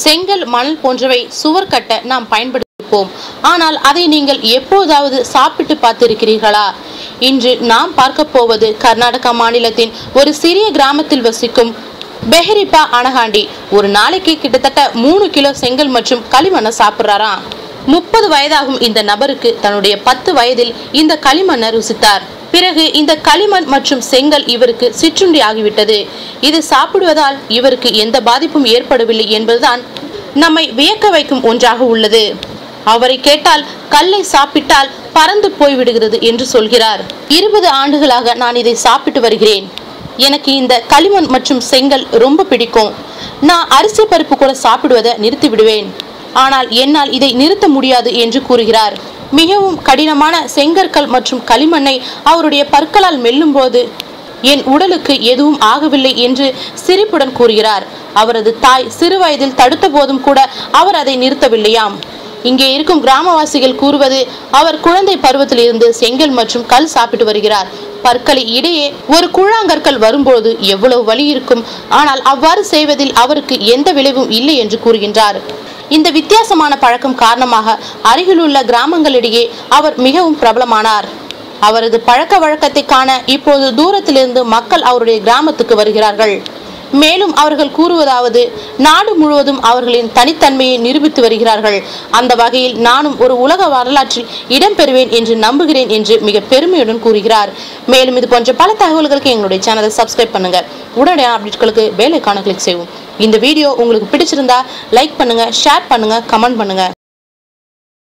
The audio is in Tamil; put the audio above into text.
செங்கல் மணல் போன்றவை சுவர் கட்ட நாம் பயன்படுத்திப்போம். ஆனால் அதை நீங்கள் எப்போதாவது சாப்பிட்டு பார்த்திருக்கிறீர்களா? இன்று நாம் பார்க்க போவது கர்நாடகா மாநிலத்தின் ஒரு சிறிய கிராமத்தில் வசிக்கும் பெஹரிப்பா அனகாண்டி. ஒரு நாளைக்கு கிட்டத்தட்ட மூணு கிலோ செங்கல் மற்றும் களிமண்ணை சாப்பிட்றாராம் முப்பது வயதாகும் இந்த நபருக்கு தன்னுடைய பத்து வயதில் இந்த களிமண்ணை ருசித்தார். பிறகு இந்த களிமண் மற்றும் செங்கல் இவருக்கு சிற்றுண்டி ஆகிவிட்டது இது சாப்பிடுவதால் இவருக்கு எந்த பாதிப்பும் ஏற்படவில்லை என்பதுதான் நம்மை வியக்க வைக்கும் ஒன்றாக உள்ளது. அவரை கேட்டால் கல்லை சாப்பிட்டால் பறந்து போய்விடுகிறது என்று சொல்கிறார். இருபது ஆண்டுகளாக நான் இதை சாப்பிட்டு வருகிறேன். எனக்கு இந்த களிமண் மற்றும் செங்கல் ரொம்ப பிடிக்கும். நான் அரிசி பருப்பு கூட சாப்பிடுவதை நிறுத்திவிடுவேன். ஆனால் என்னால் இதை நிறுத்த முடியாது என்று கூறுகிறார். மிகவும் கடினமான செங்கற்கள் மற்றும் களிமண்ணை அவருடைய பற்களால் மெல்லும்போது என் உடலுக்கு எதுவும் ஆகவில்லை என்று சிரிப்புடன் கூறுகிறார். அவரது தாய் சிறு வயதில் தடுத்த போதும் கூட அவர் அதை நிறுத்தவில்லையாம். இங்கே இருக்கும் கிராமவாசிகள் கூறுவது அவர் குழந்தை பருவத்தில் இருந்து செங்கல் மற்றும் கல் சாப்பிட்டு வருகிறார். பற்களை இடையே ஒரு கூழாங்கற்கள் வரும்போது எவ்வளவு வலி இருக்கும். ஆனால் அவ்வாறு செய்வதில் அவருக்கு எந்த விளைவும் இல்லை என்று கூறுகின்றார். இந்த வித்தியாசமான பழக்கம் காரணமாக அருகிலுள்ள கிராமங்களிடையே அவர் மிகவும் பிரபலமானார். அவரது பழக்க வழக்கத்தை காண இப்போது தூரத்திலிருந்து மக்கள் அவருடைய கிராமத்துக்கு வருகிறார்கள். மேலும் அவர்கள் கூறுவதாவது நாடு முழுவதும் அவர்களின் தனித்தன்மையை நிரூபித்து வருகிறார்கள். அந்த வகையில் நானும் ஒரு உலக வரலாற்றில் இடம்பெறுவேன் என்று நம்புகிறேன் என்று மிக பெருமையுடன் கூறுகிறார். மேலும் இது போன்ற பல தகவல்களுக்கு எங்களுடைய சேனலை சப்ஸ்கிரைப் பண்ணுங்க. உடனே அப்டேட்களுக்கு பெல் கிளிக் செய்வோம். இந்த வீடியோ உங்களுக்கு பிடிச்சிருந்தா லைக் பண்ணுங்க ஷேர் பண்ணுங்க கமெண்ட் பண்ணுங்க.